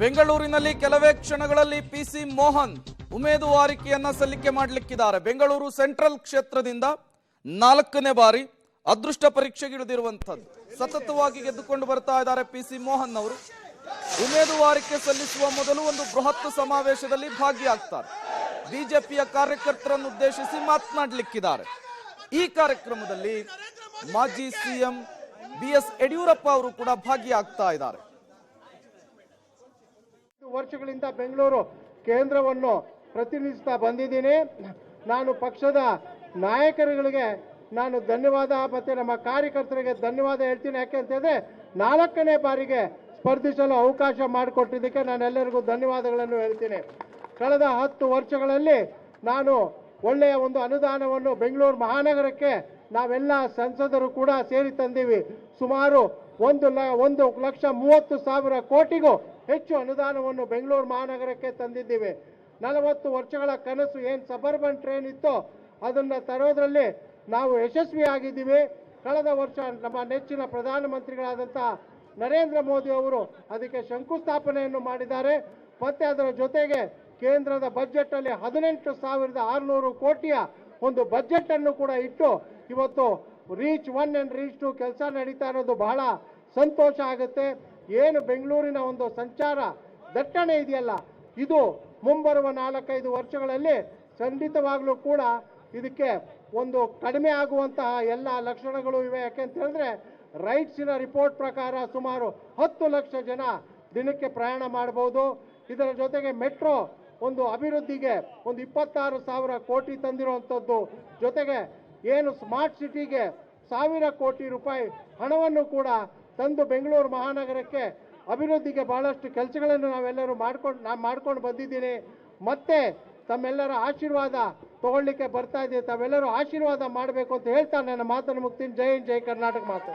ಬೆಂಗಳೂರಿನಲ್ಲಿ ಕೆಲವೇ ಕ್ಷಣಗಳಲ್ಲಿ ಪಿಸಿ ಮೋಹನ್ ಉಮೇದುವಾರಿಕೆಯನ್ನ ಸಲ್ಲಿಕೆ ಮಾಡಲಿಕ್ಕಿದ್ದಾರೆ. ಬೆಂಗಳೂರು ಸೆಂಟ್ರಲ್ ಕ್ಷೇತ್ರದಿಂದ ನಾಲ್ಕನೇ ಬಾರಿ ಅದೃಷ್ಟ ಪರೀಕ್ಷೆಗಿಳಿದಿರುವಂಥದ್ದು ಸತತವಾಗಿ ಗೆದ್ದುಕೊಂಡು ಬರ್ತಾ ಇದ್ದಾರೆ ಪಿಸಿ ಮೋಹನ್ ಅವರು. ಉಮೇದುವಾರಿಕೆ ಸಲ್ಲಿಸುವ ಮೊದಲು ಒಂದು ಬೃಹತ್ ಸಮಾವೇಶದಲ್ಲಿ ಭಾಗಿಯಾಗ್ತಾರೆ. ಬಿಜೆಪಿಯ ಕಾರ್ಯಕರ್ತರನ್ನು ಉದ್ದೇಶಿಸಿ ಮಾತನಾಡಲಿಕ್ಕಿದ್ದಾರೆ. ಈ ಕಾರ್ಯಕ್ರಮದಲ್ಲಿ ಮಾಜಿ ಸಿಎಂ ಬಿ ಎಸ್ ಯಡಿಯೂರಪ್ಪ ಅವರು ಕೂಡ ಭಾಗಿಯಾಗ್ತಾ ಇದ್ದಾರೆ. ವರ್ಷಗಳಿಂದ ಬೆಂಗಳೂರು ಕೇಂದ್ರವನ್ನು ಪ್ರತಿನಿಧಿಸ್ತಾ ಬಂದಿದ್ದೀನಿ. ನಾನು ಪಕ್ಷದ ನಾಯಕರುಗಳಿಗೆ ನಾನು ಧನ್ಯವಾದ, ಮತ್ತು ನಮ್ಮ ಕಾರ್ಯಕರ್ತರಿಗೆ ಧನ್ಯವಾದ ಹೇಳ್ತೀನಿ. ಯಾಕೆ ಅಂತ ಹೇಳಿದ್ರೆ, ನಾಲ್ಕನೇ ಬಾರಿಗೆ ಸ್ಪರ್ಧಿಸಲು ಅವಕಾಶ ಮಾಡಿಕೊಟ್ಟಿದ್ದಕ್ಕೆ ನಾನೆಲ್ಲರಿಗೂ ಧನ್ಯವಾದಗಳನ್ನು ಹೇಳ್ತೀನಿ. ಕಳೆದ ಹತ್ತು ವರ್ಷಗಳಲ್ಲಿ ನಾನು ಒಳ್ಳೆಯ ಒಂದು ಅನುದಾನವನ್ನು ಬೆಂಗಳೂರು ಮಹಾನಗರಕ್ಕೆ ನಾವೆಲ್ಲ ಸಂಸದರು ಕೂಡ ಸೇರಿ ತಂದೀವಿ. ಸುಮಾರು ಒಂದು ಲ, ಒಂದು ಲಕ್ಷ ಮೂವತ್ತು ಸಾವಿರ ಕೋಟಿಗೂ ಹೆಚ್ಚು ಅನುದಾನವನ್ನು ಬೆಂಗಳೂರು ಮಹಾನಗರಕ್ಕೆ ತಂದಿದ್ದೀವಿ. ನಲವತ್ತು ವರ್ಷಗಳ ಕನಸು ಏನು ಸಬರ್ಬನ್ ಟ್ರೈನ್ ಇತ್ತೋ ಅದನ್ನು ತರೋದ್ರಲ್ಲಿ ನಾವು ಯಶಸ್ವಿಯಾಗಿದ್ದೀವಿ. ಕಳೆದ ವರ್ಷ ನಮ್ಮ ನೆಚ್ಚಿನ ಪ್ರಧಾನಮಂತ್ರಿಗಳಾದಂಥ ನರೇಂದ್ರ ಮೋದಿ ಅವರು ಅದಕ್ಕೆ ಶಂಕುಸ್ಥಾಪನೆಯನ್ನು ಮಾಡಿದ್ದಾರೆ. ಮತ್ತೆ ಅದರ ಜೊತೆಗೆ ಕೇಂದ್ರದ ಬಜೆಟ್ ಅಲ್ಲಿ ಹದಿನೆಂಟು ಸಾವಿರದ ಆರುನೂರು ಕೋಟಿಯ ಒಂದು ಬಜೆಟನ್ನು ಕೂಡ ಇಟ್ಟು ಇವತ್ತು reach one and reach two ಕೆಲಸ ನಡೀತಾ ಇರೋದು ಬಹಳ ಸಂತೋಷ ಆಗುತ್ತೆ. ಏನು ಬೆಂಗಳೂರಿನ ಒಂದು ಸಂಚಾರ ದಟ್ಟಣೆ ಇದೆಯಲ್ಲ, ಇದು ಮುಂಬರುವ ನಾಲ್ಕೈದು ವರ್ಷಗಳಲ್ಲಿ ಖಂಡಿತವಾಗಲೂ ಕೂಡ ಇದಕ್ಕೆ ಒಂದು ಕಡಿಮೆ ಆಗುವಂತಹ ಎಲ್ಲ ಲಕ್ಷಣಗಳು ಇವೆ. ಯಾಕೆ ಅಂತ ಹೇಳಿದ್ರೆ, ರೈಟ್ಸಿನ ರಿಪೋರ್ಟ್ ಪ್ರಕಾರ ಸುಮಾರು ಹತ್ತು ಲಕ್ಷ ಜನ ದಿನಕ್ಕೆ ಪ್ರಯಾಣ ಮಾಡಬಹುದು. ಇದರ ಜೊತೆಗೆ ಮೆಟ್ರೋ ಒಂದು ಅಭಿವೃದ್ಧಿಗೆ ಒಂದು ಇಪ್ಪತ್ತಾರು ಸಾವಿರ ಕೋಟಿ ತಂದಿರುವಂಥದ್ದು. ಜೊತೆಗೆ ಏನು ಸ್ಮಾರ್ಟ್ ಸಿಟಿಗೆ ಸಾವಿರ ಕೋಟಿ ರೂಪಾಯಿ ಹಣವನ್ನು ಕೂಡ ತಂದು ಬೆಂಗಳೂರು ಮಹಾನಗರಕ್ಕೆ ಅಭಿವೃದ್ಧಿಗೆ ಭಾಳಷ್ಟು ಕೆಲಸಗಳನ್ನು ನಾವೆಲ್ಲರೂ ಮಾಡ್ಕೊಂಡು ನಾನು ಮಾಡ್ಕೊಂಡು ಬಂದಿದ್ದೀನಿ. ಮತ್ತೆ ತಮ್ಮೆಲ್ಲರ ಆಶೀರ್ವಾದ ತಗೊಳ್ಳಿಕ್ಕೆ ಬರ್ತಾ ಇದ್ದೀವಿ ತಾವೆಲ್ಲರೂ ಆಶೀರ್ವಾದ ಮಾಡಬೇಕು ಅಂತ ಹೇಳ್ತಾ ನನ್ನ ಮಾತನ್ನು ಮುಗ್ತೀನಿ ಜೈ ಹಿಂದ್, ಜೈ ಕರ್ನಾಟಕ ಮಾತು.